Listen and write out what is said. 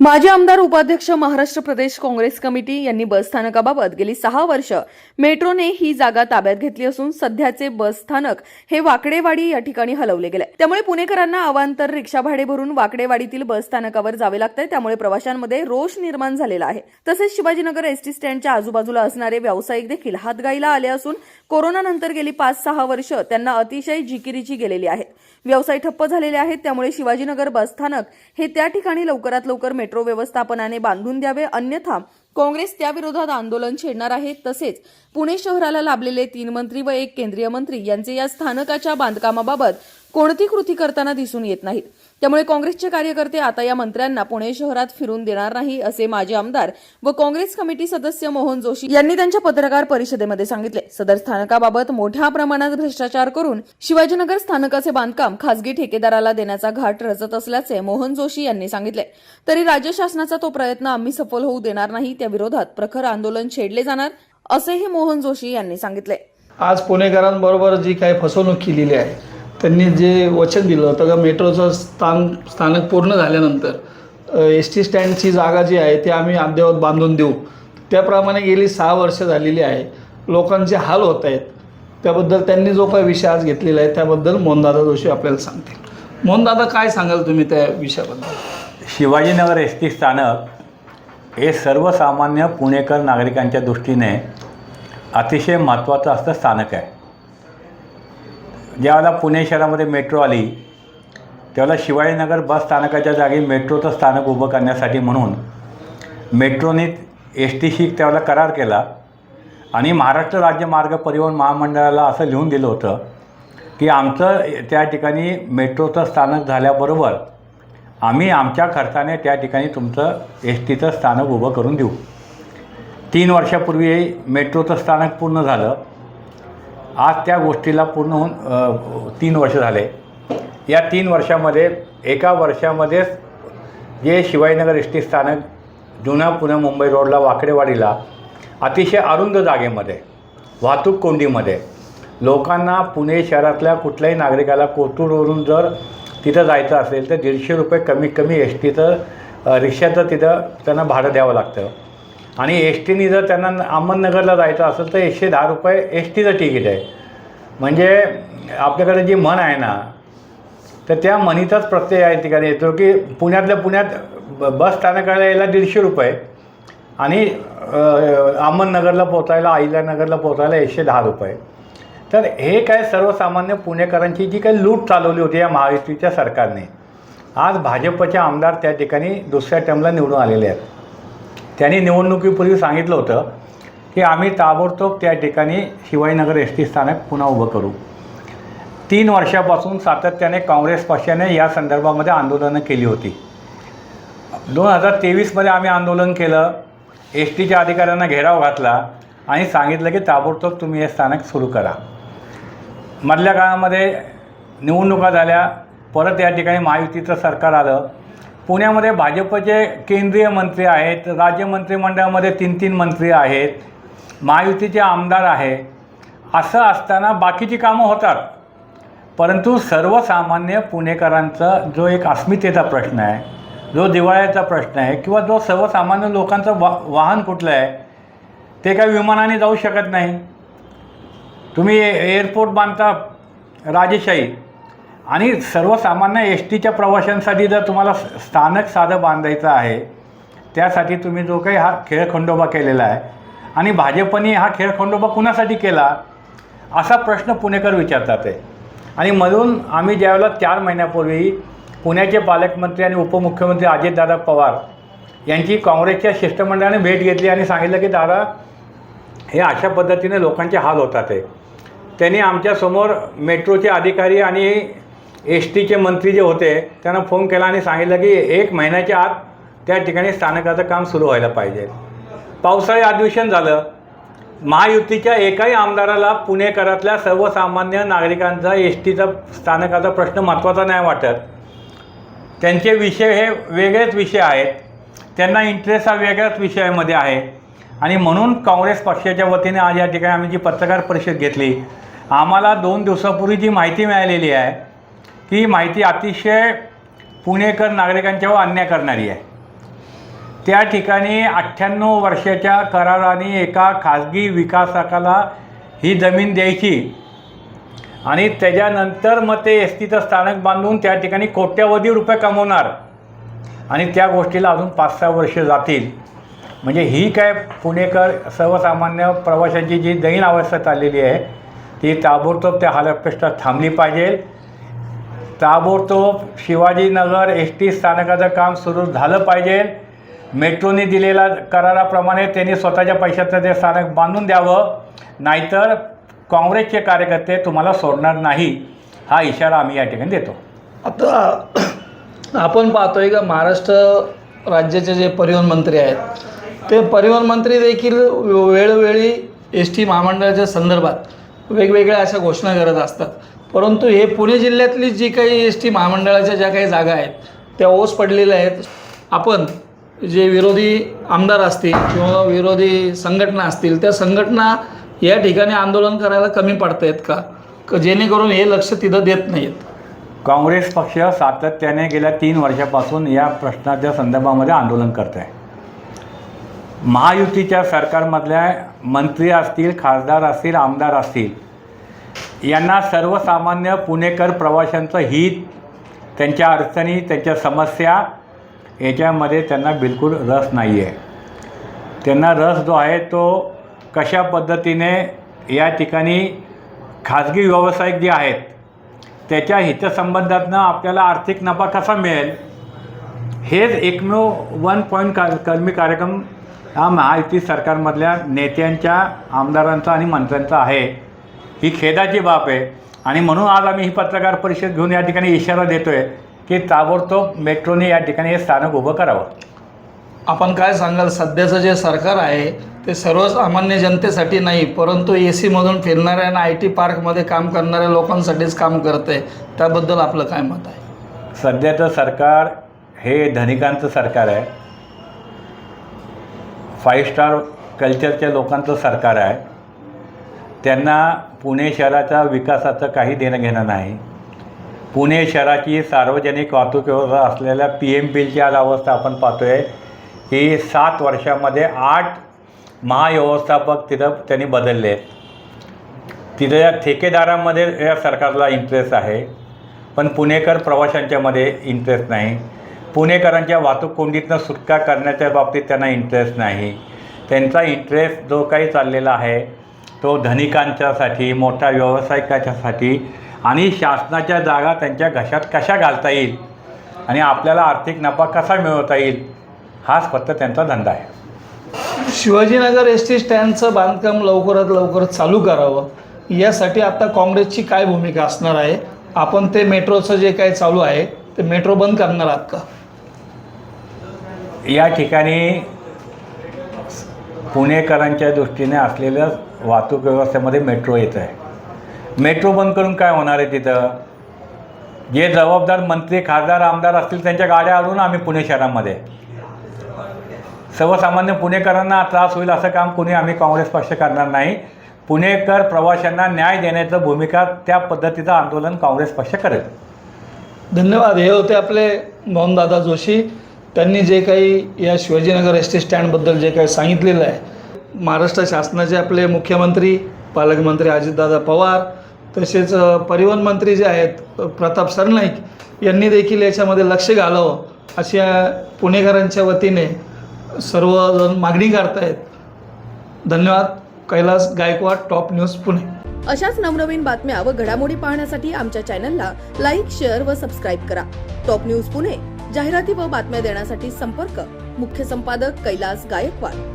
माजी आमदार उपाध्यक्ष महाराष्ट्र प्रदेश काँग्रेस कमिटी यांनी बस स्थानकाबाबत गेली सहा वर्ष मेट्रोने ही जागा ताब्यात घेतली असून सध्याचे बस स्थानक हे वाकडेवाडी या ठिकाणी हलवले गेले. त्यामुळे पुणेकरांना अवांतर रिक्षा भाडे भरून वाकडेवाडीतील बस स्थानकावर जावे लागतंय. त्यामुळे प्रवाशांमध्ये रोष निर्माण झालेला आहे. तसेच शिवाजीनगर एसटी स्टँडच्या आजूबाजूला असणारे व्यावसायिक देखील हातगाईला आले असून कोरोनानंतर गेली पाच सहा वर्ष त्यांना अतिशय जिकिरीची गेलेली आहेत. व्यवसाय ठप्प झालेले आहेत त्यामुळे शिवाजीनगर बस स्थानक हे त्या ठिकाणी लवकरात लवकर मेट्रो व्यवस्थापनाने बांधून द्यावे. अन्यथा काँग्रेस त्याविरोधात आंदोलन छेडणार आहे. तसेच पुणे शहराला लाभलेले तीन मंत्री व एक केंद्रीय मंत्री यांचे या स्थानकाच्या बांधकामाबाबत कोणती कृती करताना दिसून येत नाहीत. त्यामुळे काँग्रेसचे कार्यकर्ते आता या मंत्र्यांना पुणे शहरात फिरून देणार नाही असे माजी आमदार व काँग्रेस कमिटी सदस्य मोहन जोशी यांनी त्यांच्या पत्रकार परिषदेमध्ये सांगितले. सदर स्थानकाबाबत मोठ्या प्रमाणात भ्रष्टाचार करून शिवाजीनगर स्थानकाचे बांधकाम खासगी ठेकेदाराला देण्याचा घाट रचत असल्याचे मोहन जोशी यांनी सांगितले. तरी राज्य शासनाचा तो प्रयत्न आम्ही सफल होऊ देणार नाही त्या विरोधात प्रखर आंदोलन छेडले जाणार असेही मोहन जोशी यांनी सांगितले. आज पुणेकरांबरोबर जी काही फसवणूक केलेली आहे त्यांनी जे वचन दिलं होतं का मेट्रोचं स्थान स्थानक पूर्ण झाल्यानंतर एस टी स्टँडची जागा जी आहे ती आम्ही अद्ययावत बांधून देऊ. त्याप्रमाणे गेली सहा वर्ष झालेली आहे. लोकांचे हाल होत आहेत. त्याबद्दल त्यांनी जो काही विषय आज घेतलेला आहे त्याबद्दल मोहनदादा जोशी आपल्याला सांगतील. मोहनदादा काय सांगाल तुम्ही त्या विषयाबद्दल? शिवाजीनगर एस टी स्थानक हे सर्वसामान्य पुणेकर नागरिकांच्या दृष्टीने अतिशय महत्त्वाचं असं स्थानक आहे. ज्यावेळेला पुणे शहरामध्ये मेट्रो आली त्यावेळेला शिवाजीनगर बस स्थानकाच्या जागी मेट्रोचं स्थानक उभं करण्यासाठी म्हणून मेट्रोने एस टीशी त्यावेळेला करार केला. आणि महाराष्ट्र राज्य मार्ग परिवहन महामंडळाला असं लिहून दिलं होतं की आमचं त्या ठिकाणी मेट्रोचं स्थानक झाल्याबरोबर आम्ही आमच्या खर्चाने त्या ठिकाणी तुमचं एस टीचं स्थानक उभं करून देऊ. तीन वर्षापूर्वी मेट्रोचं स्थानक पूर्ण झालं. आज त्या गोष्टीला पूर्ण होऊन तीन वर्ष झाले. या तीन वर्षामध्ये एका वर्षामध्येच जे शिवाजीनगर एस टी स्थानक जुना पुणे मुंबई रोडला वाकडेवाडीला अतिशय अरुंद जागेमध्ये वाहतूक कोंडीमध्ये लोकांना पुणे शहरातल्या कुठल्याही नागरिकाला कोथरूडवरून जर तिथं जायचं असेल तर दीडशे रुपये कमीत कमी एस टीचं रिक्षाचं तिथं त्यांना भाडं द्यावं लागतं. आणि एस टीनी जर त्यांना अहमदनगरला जायचं असेल तर एकशे दहा रुपये एस टीचं तिकीट आहे. म्हणजे आपल्याकडे जी म्हण आहे ना तर त्या म्हणीचाच प्रत्यय आहे ठिकाणी. येतो की पुण्यातल्या पुण्यात ब बस स्थानकाला यायला दीडशे रुपये आणि अहमदनगरला पोचायला अहिल्यानगरला पोचायला एकशे दहा रुपये. तर हे काय सर्वसामान्य पुणेकरांची जी काही लूट चालवली होती या महायुतीच्या सरकारने आज भाजपचे आमदार त्या ठिकाणी दुसऱ्या टर्मला निवडून आलेले आहेत. त्यांनी निवडणुकीपूर्वी सांगितलं होतं की आम्ही ताबडतोब त्या ठिकाणी शिवाजीनगर एस टी स्थानक पुन्हा उभं करू. तीन वर्षापासून सातत्याने काँग्रेस पक्षाने या संदर्भामध्ये आंदोलनं केली होती. दोन हजार तेवीसमध्ये आम्ही आंदोलन केलं एस टीच्या अधिकाऱ्यांना घेराव घातला आणि सांगितलं की ताबडतोब तुम्ही हे स्थानक सुरू करा. मधल्या काळामध्ये निवडणुका झाल्या परत या ठिकाणी महायुतीचं सरकार आलं. पुण्यामध्ये भाजपचे केंद्रीय मंत्री आहेत राज्य मंत्रिमंडळामध्ये तीन तीन मंत्री आहेत महायुतीचे आमदार आहे असं असताना बाकीची कामं होतात. परंतु सर्वसामान्य पुणेकरांचा जो एक अस्मितेचा प्रश्न आहे जो दिवाळ्याचा प्रश्न आहे किंवा जो सर्वसामान्य लोकांचं वा वाहन कुठलं आहे ते काही विमानाने जाऊ शकत नाही. तुम्ही एअरपोर्ट बांधता राजेशाही आणि सर्वसामान्य एस टीच्या प्रवाशांसाठी जर तुम्हाला स्थानक साधं बांधायचं आहे त्यासाठी तुम्ही जो काही हा खेळखंडोबा केलेला आहे आणि भाजपने हा खेळखंडोबा कुणासाठी केला असा प्रश्न पुणेकर विचारतात आहे आणि म्हणून आम्ही ज्यावेळेला चार महिन्यापूर्वी पुण्याचे पालकमंत्री आणि उपमुख्यमंत्री अजितदादा पवार यांची काँग्रेसच्या शिष्टमंडळाने भेट घेतली आणि सांगितलं की दादा हे अशा पद्धतीने लोकांचे हाल होतात आहे त्यांनी आमच्यासमोर मेट्रोचे अधिकारी आणि एस टीचे मंत्री जे होते त्यांना फोन केला आणि सांगितलं की एक महिन्याच्या आत त्या ठिकाणी स्थानकाचं काम सुरू व्हायला पाहिजे. पावसाळी अधिवेशन झालं. महायुतीच्या एकाही आमदाराला पुणेकरातल्या सर्वसामान्य नागरिकांचा एस टीचा स्थानकाचा प्रश्न महत्त्वाचा नाही वाटत. त्यांचे विषय हे वेगळेच विषय आहेत. त्यांना इंटरेस्ट हा वेगळ्याच विषयामध्ये आहे. आणि म्हणून काँग्रेस पक्षाच्या वतीने आज या ठिकाणी आम्ही जी पत्रकार परिषद घेतली आम्हाला दोन दिवसापूर्वी जी माहिती मिळालेली आहे ती माहिती अतिशय पुणेकर नागरिकांच्यावर अन्याय करणारी आहे. त्या ठिकाणी अठ्ठ्याण्णव वर्षाच्या कराराने एका खाजगी विकासकाला ही जमीन द्यायची आणि त्याच्यानंतर मग ते एस टीचं स्थानक बांधून त्या ठिकाणी कोट्यावधी रुपये कमवणार आणि त्या गोष्टीला अजून पाच सहा वर्ष जातील. म्हणजे ही काय पुणेकर सर्वसामान्य प्रवाशांची जी दैन अवस्था चाललेली आहे ती ताबडतोब त्या हालअपेष्टा थांबली पाहिजे. ताबडतोब शिवाजीनगर एस टी स्थानकाचं काम सुरू झालं पाहिजे. मेट्रोने दिलेल्या कराराप्रमाणे त्यांनी स्वतःच्या पैशाचं ते स्थानक बांधून द्यावं. नाहीतर काँग्रेसचे कार्यकर्ते तुम्हाला सोडणार नाही. हा इशारा आम्ही या ठिकाणी देतो. आता आपण पाहतोय का महाराष्ट्र राज्याचे जे परिवहन मंत्री आहेत ते परिवहन मंत्री देखील वेळोवेळी एस टी महामंडळाच्या संदर्भात वेगवेगळ्या अशा घोषणा करत असतात. परंतु हे पुणे जिल्ह्यातली जी काही एस टी महामंडळाच्या ज्या काही जागा आहेत त्या ओस पडलेल्या आहेत. आपण जे विरोधी आमदार असतील किंवा विरोधी संघटना असतील त्या संघटना या ठिकाणी आंदोलन करायला कमी पडतायत का? क- जेणेकरून हे लक्ष तिथं देत नाहीत. काँग्रेस पक्ष सातत्याने गेल्या तीन वर्षापासून या प्रश्नाच्या संदर्भामध्ये आंदोलन करत आहे महायुतीच्या सरकारमधल्या मंत्री असतील खासदार असतील आमदार असतील यांना सर्वसामान्य पुणेकर प्रवाशांचं हित त्यांच्या अडचणी त्यांच्या समस्या याच्यामध्ये त्यांना बिलकुल रस नाही आहे त्यांना रस जो आहे तो कशा पद्धतीने या ठिकाणी खाजगी व्यावसायिक जे आहेत त्याच्या हितसंबंधातनं आपल्याला आर्थिक नफा कसा मिळेल हेच एकमेव वन पॉईंट का कर्मी कार्यक्रम हा महायुती सरकारमधल्या नेत्यांच्या आमदारांचा आणि मंत्र्यांचा आहे. ही खेदाची बाब आहे. आणि म्हणून आज आम्ही ही पत्रकार परिषद घेऊन या ठिकाणी इशारा देतो आहे की ताबडतोब मेट्रोने या ठिकाणी हे स्थानक उभं करावं. आपण काय सांगाल? सध्याचं जे सरकार आहे ते सर्वसामान्य जनतेसाठी नाही परंतु ए सीमधून फिरणाऱ्या आणि आय टी पार्कमध्ये काम करणाऱ्या लोकांसाठीच काम करत आहे त्याबद्दल आपलं काय मत आहे? सध्याचं सरकार हे धनिकांचं सरकार आहे. फाईव्ह स्टार कल्चरच्या लोकांचं सरकार आहे. त्यांना पुणे शहराच्या विकासाचं काही देणं घेणं नाही. पुणे शहराची सार्वजनिक वाहतूक व्यवस्था असलेल्या पी एम पीलची आज अवस्था आपण पाहतो आहे की सात वर्षामध्ये आठ महाव्यवस्थापक तिथं त्यांनी बदलले. आहेत तिथं या ठेकेदारांमध्ये या सरकारला इंटरेस्ट आहे. पण पुणेकर प्रवाशांच्यामध्ये इंटरेस्ट नाही. पुणेकरांच्या वाहतूक कोंडीतनं सुटका करण्याच्या बाबतीत त्यांना इंटरेस्ट नाही. त्यांचा इंटरेस्ट जो काही चाललेला आहे तो धनिकांच्यासाठी मोठ्या व्यावसायिकाच्यासाठी आणि शासनाच्या जागा त्यांच्या घशात कशा घालता येईल आणि आपल्याला आर्थिक नफा कसा मिळवता येईल हाच फक्त त्यांचा धंदा आहे. शिवाजीनगर एस टी स्टँडचं बांधकाम लवकरात लवकर चालू करावं यासाठी आता काँग्रेसची काय भूमिका असणार आहे? आपण ते मेट्रोचं जे काही चालू आहे ते मेट्रो बंद करणार आहात का? या ठिकाणी पुणेकरांच्या दृष्टीने असलेल्या वाहतूक व्यवस्थेमध्ये मेट्रो येत आहे मेट्रो बंद करून काय होणार आहे तिथं? जे जबाबदार मंत्री खासदार आमदार असतील त्यांच्या गाड्या आणून आम्ही पुणे शहरामध्ये. सर्वसामान्य पुणेकरांना त्रास होईल असं काम कोणी आम्ही काँग्रेस पक्ष करणार नाही. पुणेकर प्रवाशांना न्याय देण्याचं भूमिका त्या पद्धतीचं आंदोलन काँग्रेस पक्ष करेल. धन्यवाद. हे होते आपले मोहनदादा जोशी. त्यांनी जे काही या शिवाजीनगर एस टी स्टँडबद्दल जे काही सांगितलेलं आहे महाराष्ट्र शासनाचे आपले मुख्यमंत्री पालकमंत्री अजितदादा पवार तसेच परिवहन मंत्री जे आहेत प्रताप सरनाईक यांनी देखील याच्यामध्ये लक्ष घालावं अशा पुणेकरांच्या वतीने सर्वजण मागणी करतायत. धन्यवाद. Kailas Gaikwad top news Pune. अशाच नवनवीन बातम्या व घडामोडी पाहण्यासाठी आमच्या चॅनलला लाईक शेअर व सबस्क्राईब करा. टॉप न्यूज पुणे जाहिराती व बातम्या देण्यासाठी संपर्क. मुख्य संपादक कैलास गायकवाड.